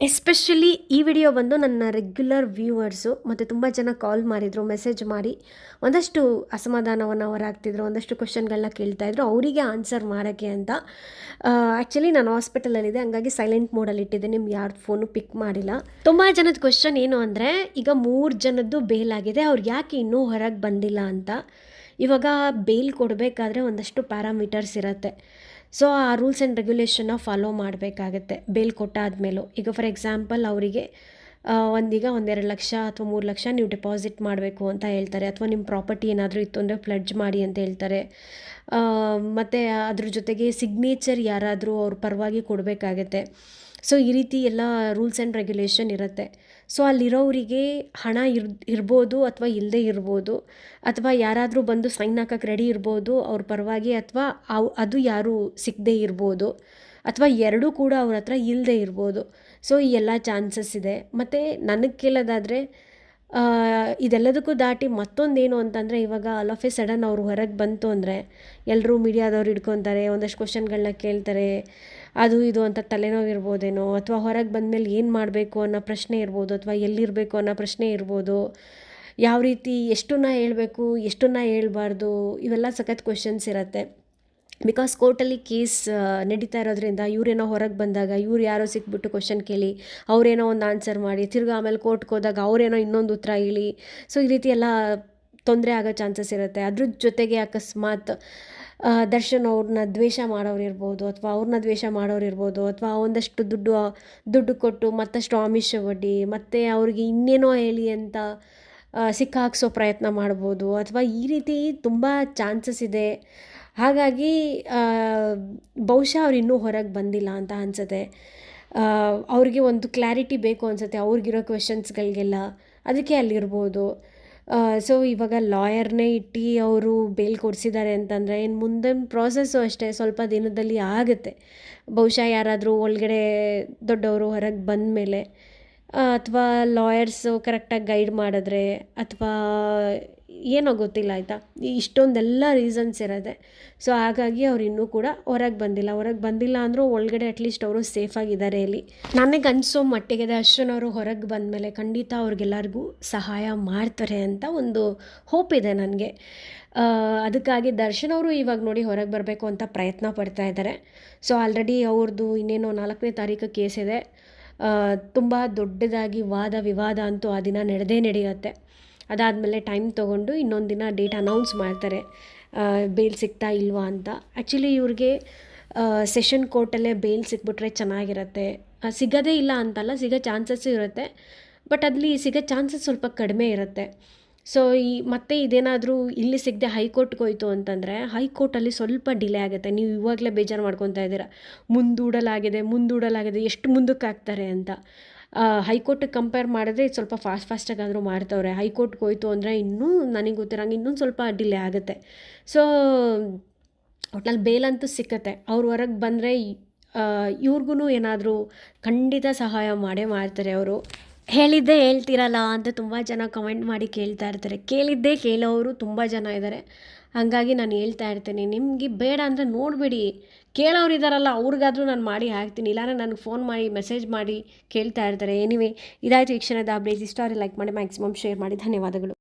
Especially ಈ video ಬಂದು ನನ್ನ ರೆಗ್ಯುಲರ್ ವ್ಯೂವರ್ಸು ಮತ್ತು ತುಂಬ ಜನ ಕಾಲ್ ಮಾಡಿದರು ಮೆಸೇಜ್ ಮಾಡಿ. ಒಂದಷ್ಟು ಅಸಮಾಧಾನವನ್ನು ಹೊರಾಗ್ತಿದ್ರು ಒಂದಷ್ಟು ಕ್ವಶನ್ಗಳನ್ನ ಕೇಳ್ತಾಯಿದ್ರು ಅವರಿಗೆ ಆನ್ಸರ್ ಮಾಡೋಕ್ಕೆ ಅಂತ. ಆ್ಯಕ್ಚುಲಿ ನಾನು ಹಾಸ್ಪಿಟಲಲ್ಲಿದೆ ಹಂಗಾಗಿ ಸೈಲೆಂಟ್ ಮೋಡಲ್ಲಿ ಇಟ್ಟಿದ್ದೆ, ನಿಮ್ಗೆ ಯಾರು ಫೋನು ಪಿಕ್ ಮಾಡಿಲ್ಲ. ತುಂಬ ಜನದ ಕ್ವಶನ್ ಏನು ಅಂದರೆ, ಈಗ ಮೂರು ಜನದ್ದು ಬೇಲ್ ಆಗಿದೆ, ಅವ್ರು ಯಾಕೆ ಇನ್ನೂ ಹೊರಗೆ ಬಂದಿಲ್ಲ ಅಂತ. ಇವಾಗ ಬೇಲ್ ಕೊಡಬೇಕಾದ್ರೆ ಒಂದಷ್ಟು ಪ್ಯಾರಾಮೀಟರ್ಸ್ ಇರುತ್ತೆ. ಸೊ ಆ ರೂಲ್ಸ್ ಆ್ಯಂಡ್ ರೆಗ್ಯುಲೇಷನ್ನ ಫಾಲೋ ಮಾಡಬೇಕಾಗತ್ತೆ. ಬೇಲ್ ಕೊಟ್ಟಾದ್ಮೇಲೂ. ಈಗ ಫಾರ್ ಎಕ್ಸಾಂಪಲ್ ಅವರಿಗೆ ಒಂದೀಗ ಒಂದೆರಡು ಲಕ್ಷ ಅಥವಾ ಮೂರು ಲಕ್ಷ ನೀವು ಡೆಪಾಸಿಟ್ ಮಾಡಬೇಕು ಅಂತ ಹೇಳ್ತಾರೆ, ಅಥವಾ ನಿಮ್ಮ ಪ್ರಾಪರ್ಟಿ ಏನಾದರೂ ಇತ್ತು ಅಂದರೆ ಪ್ಲಡ್ಜ್ ಮಾಡಿ ಅಂತ ಹೇಳ್ತಾರೆ. ಮತ್ತು ಅದ್ರ ಜೊತೆಗೆ ಸಿಗ್ನೇಚರ್ ಯಾರಾದರೂ ಅವ್ರ ಪರವಾಗಿ ಕೊಡಬೇಕಾಗತ್ತೆ. ಸೊ, ಈ ರೀತಿ ಎಲ್ಲ ರೂಲ್ಸ್ ಆ್ಯಂಡ್ ರೆಗ್ಯುಲೇಷನ್ ಇರುತ್ತೆ. ಸೊ, ಅಲ್ಲಿರೋರಿಗೆ ಹಣ ಇರ್, ಇರ್ಬೋದು ಅಥವಾ ಇಲ್ಲದೇ ಇರ್ಬೋದು, ಅಥವಾ ಯಾರಾದರೂ ಬಂದು ಸೈನ್ ಹಾಕಕ್ಕೆ ರೆಡಿ ಇರ್ಬೋದು ಅವ್ರ ಪರವಾಗಿ, ಅಥವಾ ಅವು, ಅದು ಯಾರೂ ಸಿಗದೇ ಇರ್ಬೋದು ಅಥವಾ ಎರಡೂ ಕೂಡ ಅವ್ರ ಹತ್ರ ಇಲ್ಲದೆ ಇರ್ಬೋದು. ಸೊ ಈ ಎಲ್ಲ ಚಾನ್ಸಸ್ ಇದೆ. ಮತ್ತು ನನಗೆ ಕೇಳೋದಾದರೆ ಇದೆಲ್ಲದಕ್ಕೂ ದಾಟಿ ಮತ್ತೊಂದೇನು ಅಂತಂದರೆ, ಇವಾಗ ಆಲ್ ಆಫ್ ಎ ಸಡನ್ ಅವರು ಹೊರಗೆ ಬಂತು ಅಂದರೆ ಎಲ್ಲರೂ ಮೀಡಿಯಾದವ್ರು ಹಿಡ್ಕೊತಾರೆ, ಒಂದಷ್ಟು ಕ್ವಶನ್ಗಳನ್ನ ಕೇಳ್ತಾರೆ, ಅದು ಇದು ಅಂತ ತಲೆನೋವು ಇರ್ಬೋದೇನೋ, ಅಥವಾ ಹೊರಗೆ ಬಂದಮೇಲೆ ಏನು ಮಾಡಬೇಕು ಅನ್ನೋ ಪ್ರಶ್ನೆ ಇರ್ಬೋದು, ಅಥವಾ ಎಲ್ಲಿರಬೇಕು ಅನ್ನೋ ಪ್ರಶ್ನೆ ಇರ್ಬೋದು, ಯಾವ ರೀತಿ ಎಷ್ಟನ್ನ ಹೇಳಬೇಕು, ಎಷ್ಟನ್ನ ಹೇಳ್ಬಾರ್ದು, ಇವೆಲ್ಲ ಸಖತ್ ಕ್ವಶನ್ಸ್ ಇರುತ್ತೆ. ಬಿಕಾಸ್ ಕೋರ್ಟಲ್ಲಿ ಕೇಸ್ ನಡೀತಾ ಇರೋದ್ರಿಂದ ಇವರೇನೋ ಹೊರಗೆ ಬಂದಾಗ, ಇವ್ರು ಯಾರೋ ಸಿಕ್ಬಿಟ್ಟು ಕ್ವಶನ್ ಕೇಳಿ, ಅವರೇನೋ ಒಂದು ಆನ್ಸರ್ ಮಾಡಿ, ತಿರ್ಗಿ ಆಮೇಲೆ ಕೋರ್ಟ್ಗೆ ಹೋದಾಗ ಅವರೇನೋ ಇನ್ನೊಂದು ಉತ್ತರ ಹೇಳಿ. ಸೊ ಈ ರೀತಿ ಎಲ್ಲ ತೊಂದರೆ ಆಗೋ ಚಾನ್ಸಸ್ ಇರುತ್ತೆ. ಅದ್ರ ಜೊತೆಗೆ ಅಕಸ್ಮಾತ್ ದರ್ಶನ್ ಅವ್ರನ್ನ ದ್ವೇಷ ಮಾಡೋರು ಇರ್ಬೋದು, ಅಥವಾ ಅವ್ರನ್ನ ದ್ವೇಷ ಮಾಡೋರು ಇರ್ಬೋದು, ಅಥವಾ ಒಂದಷ್ಟು ದುಡ್ಡು ದುಡ್ಡು ಕೊಟ್ಟು ಮತ್ತಷ್ಟು ಆಮಿಷ ಬಡ್ಡಿ ಮತ್ತು ಅವ್ರಿಗೆ ಇನ್ನೇನೋ ಹೇಳಿ ಅಂತ ಸಿಕ್ಕಾಕ್ಸೋ ಪ್ರಯತ್ನ ಮಾಡ್ಬೋದು. ಅಥವಾ ಈ ರೀತಿ ತುಂಬ ಚಾನ್ಸಸ್ ಇದೆ. ಹಾಗಾಗಿ ಬಹುಶಃ ಅವ್ರು ಇನ್ನೂ ಹೊರಗೆ ಬಂದಿಲ್ಲ ಅಂತ ಅನ್ಸುತ್ತೆ. ಅವ್ರಿಗೆ ಒಂದು ಕ್ಲಾರಿಟಿ ಬೇಕು ಅನ್ಸುತ್ತೆ. ಅವ್ರಿಗಿರೋ ಕ್ವೆಶನ್ಸ್ಗಳಿಗೆಲ್ಲ ಅದಕ್ಕೆ ಅಲ್ಲಿರ್ಬೋದು. ಸೊ, ಇವಾಗ ಲಾಯರ್ನೇ ಇಟ್ಟು ಅವರು ಬೇಲ್ ಕೊಡಿಸಿದ್ದಾರೆ ಅಂತಂದರೆ ಇನ್ನು ಮುಂದಿನ ಪ್ರಾಸೆಸ್ಸು ಅಷ್ಟೇ ಸ್ವಲ್ಪ ದಿನದಲ್ಲಿ ಆಗುತ್ತೆ. ಬಹುಶಃ ಯಾರಾದರೂ ಒಳಗಡೆ ದೊಡ್ಡವರು ಹೊರಗೆ ಬಂದ ಮೇಲೆ ಅಥವಾ ಲಾಯರ್ಸು ಕರೆಕ್ಟಾಗಿ ಗೈಡ್ ಮಾಡಿದ್ರೆ ಅಥವಾ ಏನೋ ಗೊತ್ತಿಲ್ಲ, ಆಯಿತಾ? ಇಷ್ಟೊಂದೆಲ್ಲ ರೀಸನ್ಸ್ ಇರೋದೆ. ಸೊ ಹಾಗಾಗಿ ಅವ್ರು ಇನ್ನೂ ಕೂಡ ಹೊರಗೆ ಬಂದಿಲ್ಲ. ಹೊರಗೆ ಬಂದಿಲ್ಲ ಅಂದರೂ ಒಳಗಡೆ ಅಟ್ಲೀಸ್ಟ್ ಅವರು ಸೇಫಾಗಿದ್ದಾರೆ ಇಲ್ಲಿ. ನನಗೆ ಅನಿಸೋ ಮಟ್ಟಿಗೆ ಅವರು ಹೊರಗೆ ಬಂದ ಮೇಲೆ ಖಂಡಿತ ಅವ್ರಿಗೆಲ್ಲರಿಗೂ ಸಹಾಯ ಮಾಡ್ತಾರೆ ಅಂತ ಒಂದು ಹೋಪ್ ಇದೆ ನನಗೆ. ಅದಕ್ಕಾಗಿ ದರ್ಶನ್ ಅವರು ಇವಾಗ ನೋಡಿ ಹೊರಗೆ ಬರಬೇಕು ಅಂತ ಪ್ರಯತ್ನ ಪಡ್ತಾ ಇದ್ದಾರೆ ಸೊ ಆಲ್ರೆಡಿ ಅವ್ರದ್ದು ಇನ್ನೇನೋ ನಾಲ್ಕನೇ ತಾರೀಕು ಕೇಸ್ ಇದೆ. ತುಂಬ ದೊಡ್ಡದಾಗಿ ವಾದ ವಿವಾದ ಅಂತೂ ಆ ದಿನ ನಡೆದೇ ನಡೆಯುತ್ತೆ. ಅದಾದಮೇಲೆ ಟೈಮ್ ತೊಗೊಂಡು ಇನ್ನೊಂದು ದಿನ ಡೇಟ್ ಅನೌನ್ಸ್ ಮಾಡ್ತಾರೆ. ಬೇಲ್ ಸಿಗ್ತಾ ಇಲ್ವಾ ಅಂತ. ಆ್ಯಕ್ಚುಲಿ ಇವ್ರಿಗೆ ಸೆಷನ್ ಕೋರ್ಟಲ್ಲೇ ಬೇಲ್ ಸಿಕ್ಬಿಟ್ರೆ ಚೆನ್ನಾಗಿರುತ್ತೆ. ಸಿಗೋದೇ ಇಲ್ಲ ಅಂತಲ್ಲ, ಸಿಗೋ ಚಾನ್ಸಸ್ಸು ಇರುತ್ತೆ. ಬಟ್ ಅಲ್ಲಿ ಸಿಗೋ ಚಾನ್ಸಸ್ ಸ್ವಲ್ಪ ಕಡಿಮೆ ಇರುತ್ತೆ. ಸೊ ಈ ಮತ್ತೆ ಇದೇನಾದರೂ ಇಲ್ಲಿ ಸಿಗದೆ ಹೈಕೋರ್ಟ್ಗೆ ಹೋಯ್ತು ಅಂತಂದರೆ, ಹೈಕೋರ್ಟಲ್ಲಿ ಸ್ವಲ್ಪ ಡಿಲೇ ಆಗುತ್ತೆ. ನೀವು ಇವಾಗಲೇ ಬೇಜಾರು ಮಾಡ್ಕೊತಾ ಇದ್ದೀರಾ. ಮುಂದೂಡಲಾಗಿದೆ ಮುಂದೂಡಲಾಗಿದೆ, ಎಷ್ಟು ಮುಂದಕ್ಕೆ ಹಾಕ್ತಾರೆ ಅಂತ ಹೈಕೋರ್ಟಿಗೆ ಕಂಪೇರ್ ಮಾಡಿದ್ರೆ ಸ್ವಲ್ಪ ಫಾಸ್ಟ್ ಫಾಸ್ಟಾಗಾದರೂ ಮಾಡ್ತವ್ರೆ. ಹೈಕೋರ್ಟ್ಗೆ ಹೋಯ್ತು ಅಂದರೆ ಇನ್ನೂ ನನಗೆ ಗೊತ್ತಿರೋಂಗೆ ಇನ್ನೊಂದು ಸ್ವಲ್ಪ ಡಿಲೇ ಆಗುತ್ತೆ. ಸೊ ಒಟ್ನಲ್ಲಿ ಬೇಲಂತೂ ಸಿಕ್ಕತ್ತೆ. ಅವ್ರ ಹೊರಗೆ ಬಂದರೆ ಇವ್ರಿಗೂ ಏನಾದರೂ ಖಂಡಿತ ಸಹಾಯ ಮಾಡೇ ಮಾಡ್ತಾರೆ ಅವರು. ಹೇಳಿದ್ದೇ ಹೇಳ್ತಿರಲ್ಲ ಅಂತ ತುಂಬ ಜನ ಕಮೆಂಟ್ ಮಾಡಿ ಕೇಳ್ತಾ ಇರ್ತಾರೆ. ಕೇಳಿದ್ದೇ ಕೇಳೋರು ತುಂಬ ಜನ ಇದ್ದಾರೆ ಹಾಗಾಗಿ ನಾನು ಹೇಳ್ತಾ ಇರ್ತೇನೆ, ನಿಮಗೆ ಬೇಡ ಅಂದರೆ ನೋಡಿಬಿಡಿ. ಕೇಳೋರು ಇದ್ದಾರಲ್ಲ ಅವ್ರಿಗಾದರೂ ನಾನು ಮಾಡಿ ಹಾಕ್ತೀನಿ. ಇಲ್ಲಾಂದರೆ ನನಗೆ ಫೋನ್ ಮಾಡಿ ಮೆಸೇಜ್ ಮಾಡಿ ಕೇಳ್ತಾ ಇರ್ತಾರೆ. ಎನಿವೆ ಇದಾಯಿತು ಈ ಕ್ಷಣದ ಅಪ್ಡೇಟ್ಸ್ ಇಷ್ಟ ಲೈಕ್ ಮಾಡಿ ಮ್ಯಾಕ್ಸಿಮಮ್ ಶೇರ್ ಮಾಡಿ. ಧನ್ಯವಾದಗಳು.